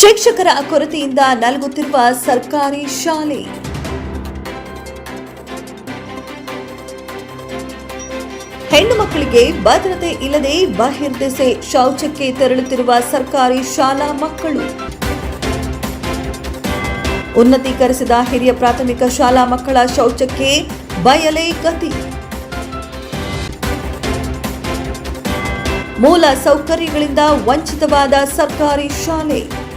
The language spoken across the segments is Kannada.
ಶಿಕ್ಷಕರ ಕೊರತೆಯಿಂದ ನಲಗುತ್ತಿರುವ ಸರ್ಕಾರಿ ಶಾಲೆ. ಹೆಣ್ಣು ಮಕ್ಕಳಿಗೆ ಭದ್ರತೆ ಇಲ್ಲದೆ ಬಹಿರ್ದೆಸೆ ಶೌಚಕ್ಕೆ ತೆರಳುತ್ತಿರುವ ಸರ್ಕಾರಿ ಶಾಲಾ ಮಕ್ಕಳು. ಉನ್ನತೀಕರಿಸಿದ ಹಿರಿಯ ಪ್ರಾಥಮಿಕ ಶಾಲಾ ಮಕ್ಕಳ ಶೌಚಕ್ಕೆ ಬಯಲೇ ಗತಿ. ಮೂಲ ಸೌಕರ್ಯಗಳಿಂದ ವಂಚಿತವಾದ ಸರ್ಕಾರಿ ಶಾಲೆ.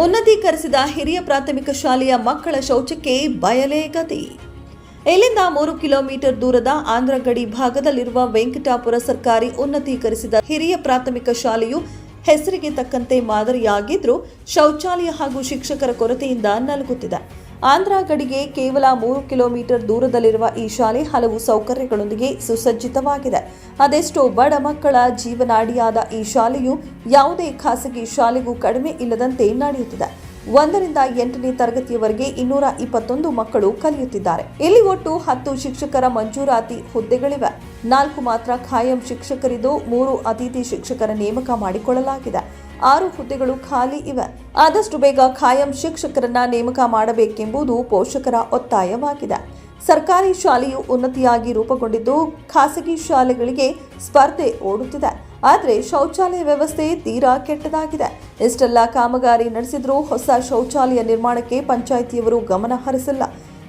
ಉನ್ನತೀಕರಿಸಿದ ಹಿರಿಯ ಪ್ರಾಥಮಿಕ ಶಾಲೆಯ ಮಕ್ಕಳ ಶೌಚಕ್ಕೆ ಬಯಲೇ ಗತಿ. ಇಲ್ಲಿಂದ ಮೂರು ಕಿಲೋಮೀಟರ್ ದೂರದ ಆಂಧ್ರ ಗಡಿ ಭಾಗದಲ್ಲಿರುವ ವೆಂಕಟಾಪುರ ಸರ್ಕಾರಿ ಉನ್ನತೀಕರಿಸಿದ ಹಿರಿಯ ಪ್ರಾಥಮಿಕ ಶಾಲೆಯು ಹೆಸರಿಗೆ ತಕ್ಕಂತೆ ಮಾದರಿಯಾಗಿದ್ರೂ ಶೌಚಾಲಯ ಹಾಗೂ ಶಿಕ್ಷಕರ ಕೊರತೆಯಿಂದ ನಲಗುತ್ತಿದೆ. ಆಂಧ್ರ ಗಡಿಗೆ ಕೇವಲ ಮೂರು ಕಿಲೋಮೀಟರ್ ದೂರದಲ್ಲಿರುವ ಈ ಶಾಲೆ ಹಲವು ಸೌಕರ್ಯಗಳೊಂದಿಗೆ ಸುಸಜ್ಜಿತವಾಗಿದೆ. ಅದೆಷ್ಟೋ ಬಡ ಮಕ್ಕಳ ಜೀವನಾಡಿಯಾದ ಈ ಶಾಲೆಯು ಯಾವುದೇ ಖಾಸಗಿ ಶಾಲೆಗೂ ಕಡಿಮೆ ಇಲ್ಲದಂತೆ ನಡೆಯುತ್ತಿದೆ. ಒಂದರಿಂದ ಎಂಟನೇ ತರಗತಿಯವರೆಗೆ ಇನ್ನೂರ ಇಪ್ಪತ್ತೊಂದು ಮಕ್ಕಳು ಕಲಿಯುತ್ತಿದ್ದಾರೆ. ಇಲ್ಲಿ ಒಟ್ಟು ಹತ್ತು ಶಿಕ್ಷಕರ ಮಂಜೂರಾತಿ ಹುದ್ದೆಗಳಿವೆ. ನಾಲ್ಕು ಮಾತ್ರ ಖಾಯಂ ಶಿಕ್ಷಕರಿದ್ದು ಮೂರು ಅತಿಥಿ ಶಿಕ್ಷಕರ ನೇಮಕ ಮಾಡಿಕೊಳ್ಳಲಾಗಿದೆ. ಆರು ಹುದ್ದೆಗಳು ಖಾಲಿ ಇವೆ. ಆದಷ್ಟು ಬೇಗ ಖಾಯಂ ಶಿಕ್ಷಕರನ್ನ ನೇಮಕ ಮಾಡಬೇಕೆಂಬುದು ಪೋಷಕರ ಒತ್ತಾಯವಾಗಿದೆ. ಸರ್ಕಾರಿ ಶಾಲೆಯು ಉನ್ನತಿಯಾಗಿ ರೂಪುಗೊಂಡಿದ್ದು ಖಾಸಗಿ ಶಾಲೆಗಳಿಗೆ ಸ್ಪರ್ಧೆ ಓಡುತ್ತಿದೆ. ಆದರೆ ಶೌಚಾಲಯ ವ್ಯವಸ್ಥೆ ತೀರಾ ಕೆಟ್ಟದಾಗಿದೆ. ಎಷ್ಟೆಲ್ಲ ಕಾಮಗಾರಿ ನಡೆಸಿದರೂ ಹೊಸ ಶೌಚಾಲಯ ನಿರ್ಮಾಣಕ್ಕೆ ಪಂಚಾಯಿತಿಯವರು ಗಮನ ಹರಿಸಿಲ್ಲ.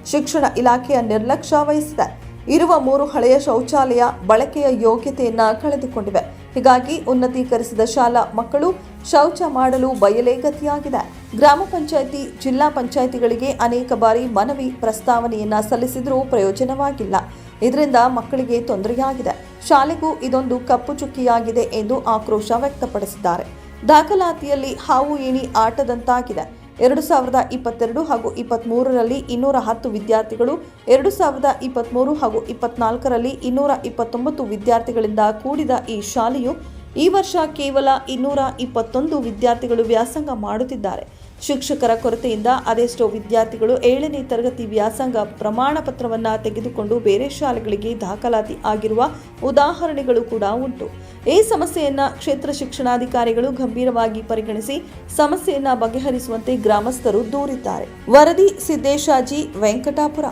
ಶಿಕ್ಷಣ ಇಲಾಖೆಯ ನಿರ್ಲಕ್ಷ್ಯ ವಹಿಸಿದೆ. ಇರುವ ಮೂರು ಹಳೆಯ ಶೌಚಾಲಯ ಬಳಕೆಯ ಯೋಗ್ಯತೆಯನ್ನ ಕಳೆದುಕೊಂಡಿವೆ. ಹೀಗಾಗಿ ಉನ್ನತೀಕರಿಸಿದ ಶಾಲಾ ಮಕ್ಕಳು ಶೌಚ ಮಾಡಲು ಬಯಲೇ ಗತಿಯಾಗಿದೆ. ಗ್ರಾಮ ಪಂಚಾಯಿತಿ, ಜಿಲ್ಲಾ ಪಂಚಾಯಿತಿಗಳಿಗೆ ಅನೇಕ ಬಾರಿ ಮನವಿ, ಪ್ರಸ್ತಾವನೆಯನ್ನ ಸಲ್ಲಿಸಿದರೂ ಪ್ರಯೋಜನವಾಗಿಲ್ಲ. ಇದರಿಂದ ಮಕ್ಕಳಿಗೆ ತೊಂದರೆಯಾಗಿದೆ. ಶಾಲೆಗೂ ಇದೊಂದು ಕಪ್ಪು ಚುಕ್ಕಿಯಾಗಿದೆ ಎಂದು ಆಕ್ರೋಶ ವ್ಯಕ್ತಪಡಿಸಿದ್ದಾರೆ. ದಾಖಲಾತಿಯಲ್ಲಿ ಹಾವು ಏಣಿ ಆಟದಂತಾಗಿದೆ. ಎರಡು ಸಾವಿರದ ಇಪ್ಪತ್ತೆರಡು ಹಾಗೂ ಇಪ್ಪತ್ತ್ಮೂರರಲ್ಲಿ ಇನ್ನೂರ ಹತ್ತು ವಿದ್ಯಾರ್ಥಿಗಳು, ಎರಡು ಸಾವಿರದ ಇಪ್ಪತ್ತ್ಮೂರು ಹಾಗೂ ಇಪ್ಪತ್ನಾಲ್ಕರಲ್ಲಿ ಇನ್ನೂರ ಇಪ್ಪತ್ತೊಂಬತ್ತು ವಿದ್ಯಾರ್ಥಿಗಳಿಂದ ಕೂಡಿದ ಈ ಶಾಲೆಯು ಈ ವರ್ಷ ಕೇವಲ ಇನ್ನೂರ ಇಪ್ಪತ್ತೊಂದು ವಿದ್ಯಾರ್ಥಿಗಳು ವ್ಯಾಸಂಗ ಮಾಡುತ್ತಿದ್ದಾರೆ. ಶಿಕ್ಷಕರ ಕೊರತೆಯಿಂದ ಅದೆಷ್ಟೋ ವಿದ್ಯಾರ್ಥಿಗಳು ಏಳನೇ ತರಗತಿ ವ್ಯಾಸಂಗ ಪ್ರಮಾಣ ಪತ್ರವನ್ನು ತೆಗೆದುಕೊಂಡು ಬೇರೆ ಶಾಲೆಗಳಿಗೆ ದಾಖಲಾತಿ ಆಗಿರುವ ಉದಾಹರಣೆಗಳು ಕೂಡ ಉಂಟು. ಈ ಸಮಸ್ಯೆಯನ್ನು ಕ್ಷೇತ್ರ ಶಿಕ್ಷಣಾಧಿಕಾರಿಗಳು ಗಂಭೀರವಾಗಿ ಪರಿಗಣಿಸಿ ಸಮಸ್ಯೆಯನ್ನು ಬಗೆಹರಿಸುವಂತೆ ಗ್ರಾಮಸ್ಥರು ದೂರಿದ್ದಾರೆ. ವರದಿ ಸಿದ್ದೇಶಾಜಿ ವೆಂಕಟಾಪುರ.